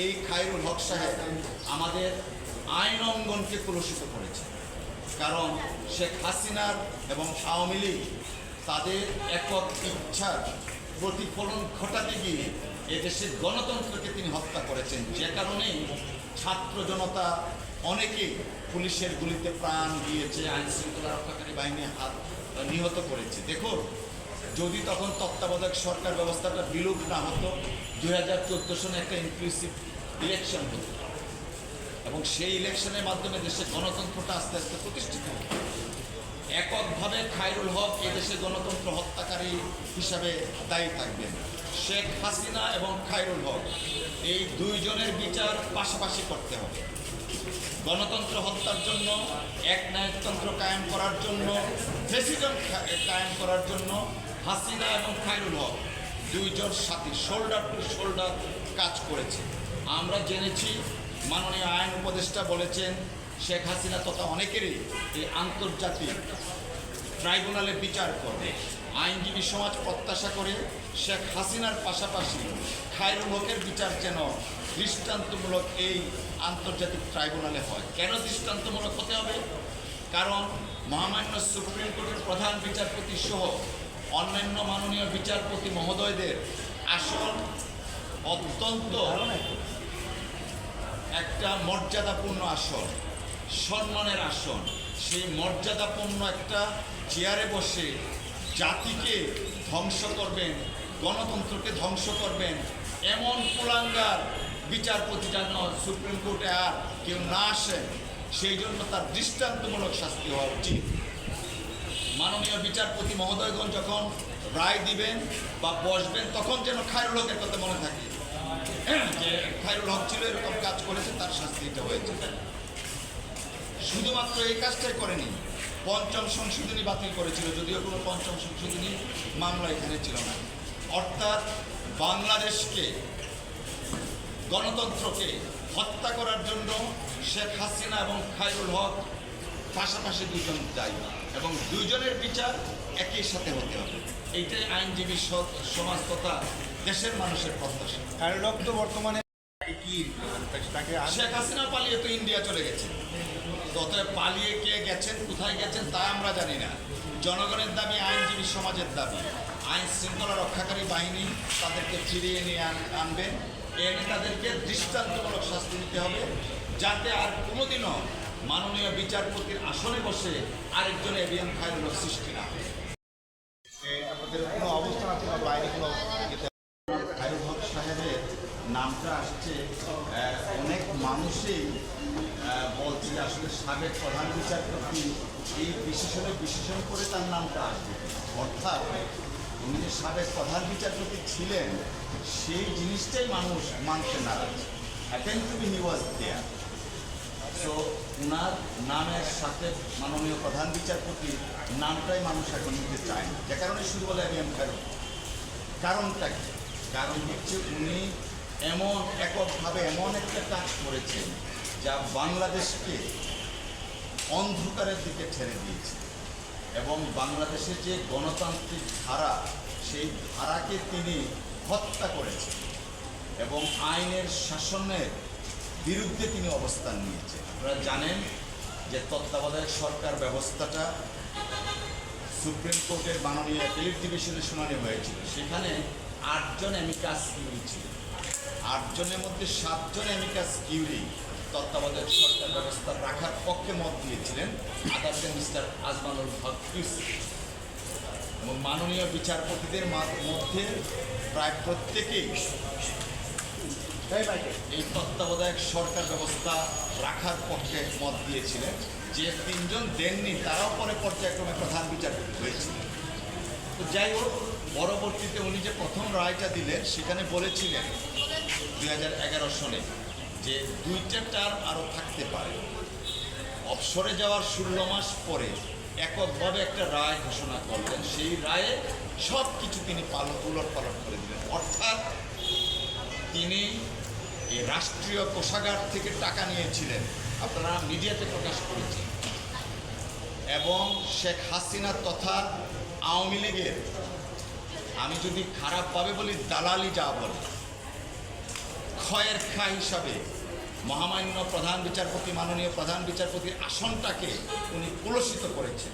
এই খায়রুল হক সাহেব আমাদের আইন অঙ্গনকে কলুষিত করেছে। কারণ শেখ হাসিনার এবং আওয়ামী লীগ তাদের একক ইচ্ছার প্রতিফলন ঘটাতে গিয়ে এদেশের গণতন্ত্রকে তিনি হত্যা করেছেন। যে কারণেই ছাত্র জনতা অনেকে পুলিশের গুলিতে প্রাণ দিয়েছে আইন শৃঙ্খলা রক্ষাকারী বাহিনী হাত নিহত করেছে। দেখুন যদি তখন তত্ত্বাবধায়ক সরকার ব্যবস্থাটা বিলুপ না হতো, দুই হাজার চোদ্দ সনে একটা ইনক্লুসিভ ইলেকশন হতো। এবং সেই ইলেকশনের মাধ্যমে দেশের গণতন্ত্রটা আস্তে আস্তে প্রতিষ্ঠিত হতো এককভাবে খায়রুল হক এদেশে গণতন্ত্র হত্যাকারী হিসাবে দায়ী থাকবেন। শেখ হাসিনা এবং খায়রুল হক, এই দুইজনের বিচার পাশাপাশি করতে হবে। গণতন্ত্র হত্যার জন্য এক নায়কতন্ত্র কায়েম করার জন্য ফেসিজম কায়েম করার জন্য হাসিনা এবং খাইরুল হক দুইজন সাথী শোল্ডার টু শোল্ডার কাজ করেছে। আমরা জেনেছি, মাননীয় আইন উপদেষ্টা বলেছেন, শেখ হাসিনা তথা অনেকেরই এই আন্তর্জাতিক ট্রাইব্যুনালে বিচার করবে আইনজীবী সমাজ প্রত্যাশা করে শেখ হাসিনার পাশাপাশি খায়রুল হকের বিচার যেন দৃষ্টান্তমূলক এই আন্তর্জাতিক ট্রাইব্যুনালে হয়। কেন দৃষ্টান্তমূলক হতে হবে? কারণ মহামান্য সুপ্রিম কোর্টের প্রধান বিচারপতি সহ অন্যান্য মাননীয় বিচারপতি মহোদয়দের আসন অত্যন্ত একটা মর্যাদাপূর্ণ আসন সম্মানের আসন সেই মর্যাদাপূর্ণ একটা চেয়ারে বসে জাতিকে ধ্বংস করবেন, গণতন্ত্রকে ধ্বংস করবেন, এমন কুলাঙ্গার বিচারপতি যেন সুপ্রিম কোর্টে আর কেউ না আসেন সেই জন্য তার দৃষ্টান্তমূলক শাস্তি হওয়া উচিত। মাননীয় বিচারপতি মহোদয়গণ যখন রায় দিবেন বা বসবেন, তখন যেন খায়রুল হকের কথা মনে থাকে। যে খায়রুল হক ছিল এরকম কাজ করেছে, তার শাস্তিটা হয়েছে। শুধুমাত্র এই কাজটাই করেনি, পঞ্চম সংশোধনী বাতিল করেছিল, যদিও কোনো পঞ্চম সংশোধনী মামলা এখানে ছিল না। অর্থাৎ বাংলাদেশকে, গণতন্ত্রকে হত্যা করার জন্য শেখ হাসিনা এবং খায়রুল হক পাশাপাশি দুজন দায়ী। এবং দুইজনের বিচার একই সাথে হতে হবে। এইটাই আইনজীবী সমাজ তথা দেশের মানুষের প্রত্যাশা। হ্যারলক তো বর্তমানে কি তাকে শেখ হাসিনা পালিয়ে তো ইন্ডিয়া চলে গেছে। তত পালিয়ে কে গেছেন কোথায় গেছেন তা আমরা জানি না। জনগণের দাবি আইনজীবী সমাজের দাবি। আইন শৃঙ্খলা রক্ষাকারী বাহিনী তাদেরকে ফিরিয়ে নিয়ে আন- আনবেন এনে তাদেরকে দৃষ্টান্তমূলক শাস্তি দিতে হবে। যাতে আর কোনোদিনও মাননীয় বিচারপতির আসনে বসে আরেকজন এভিএম খায়রুল সৃষ্টি না হয়। কোনো অবস্থান আছে বা বাইরে কোনো খায়রুল হক সাহেবের নামটা আসছে অনেক মানুষই বলছে যে আসলে সাবেক প্রধান বিচারপতি এই বিশেষণে বিশেষণ করে তার নামটা আসবে। অর্থাৎ উনি যে সাবেক প্রধান বিচারপতি ছিলেন সেই জিনিসটাই মানুষ মানতে নারাজ। Attend to be he was there so ওনার নামের সাথে মাননীয় প্রধান বিচারপতি নামটাই মানুষ এখন নিতে চায় না। যে কারণে শুধু বলে আমি এম খায়রুল কারণটা কি? কারণ হচ্ছে উনি এমন এককভাবে এমন একটা কাজ করেছেন যা বাংলাদেশকে অন্ধকারের দিকে ছেড়ে দিয়েছে। এবং বাংলাদেশের যে গণতান্ত্রিক ধারা, সেই ধারাকে তিনি হত্যা করেছেন। এবং আইনের শাসনের বিরুদ্ধে তিনি অবস্থান নিয়েছেন। আপনারা জানেন যে তত্ত্বাবধায়ক সরকার ব্যবস্থাটা সুপ্রিম কোর্টের মাননীয় অ্যাপিলেট ডিভিশনে শুনানি হয়েছিল। সেখানে আটজন অ্যামিকাস কিউরি ছিল। আটজনের মধ্যে সাতজন অ্যামিকাস কিউরি তত্ত্বাবধায়ক সরকার ব্যবস্থা রাখার পক্ষে মত দিয়েছিলেন। আদার্স মিস্টার আজমানুল হক এবং মাননীয় বিচারপতিদের মধ্যে প্রায় প্রত্যেকেই এই তত্ত্বাবধায়ক সরকার ব্যবস্থা রাখার পক্ষে মত দিয়েছিলেন। যে তিনজন দেননি, তারাও পরে পর্যায়ক্রমে প্রধান বিচারপতি হয়েছিলেন তো যাই হোক, পরবর্তীতে উনি যে প্রথম রায়টা দিলেন, সেখানে বলেছিলেন দুই হাজার এগারো সনে যে দুইটা টার্ম আরও থাকতে পারে। অবসরে যাওয়ার ষোলো মাস পরে এককভাবে একটা রায় ঘোষণা করলেন। সেই রায়ে সব কিছু তিনি পালন উলট পালন করে দিলেন। অর্থাৎ তিনি এই রাষ্ট্রীয় কোষাগার থেকে টাকা নিয়েছিলেন। আপনারা মিডিয়াতে প্রকাশ করেছেন। এবং শেখ হাসিনা তথা আওয়ামী লীগের, আমি যদি খারাপভাবে বলি, দালালি যা বলে খয়ের খা হিসাবে মহামান্য প্রধান বিচারপতি, মাননীয় প্রধান বিচারপতির আসনটাকে উনি কলুষিত করেছেন।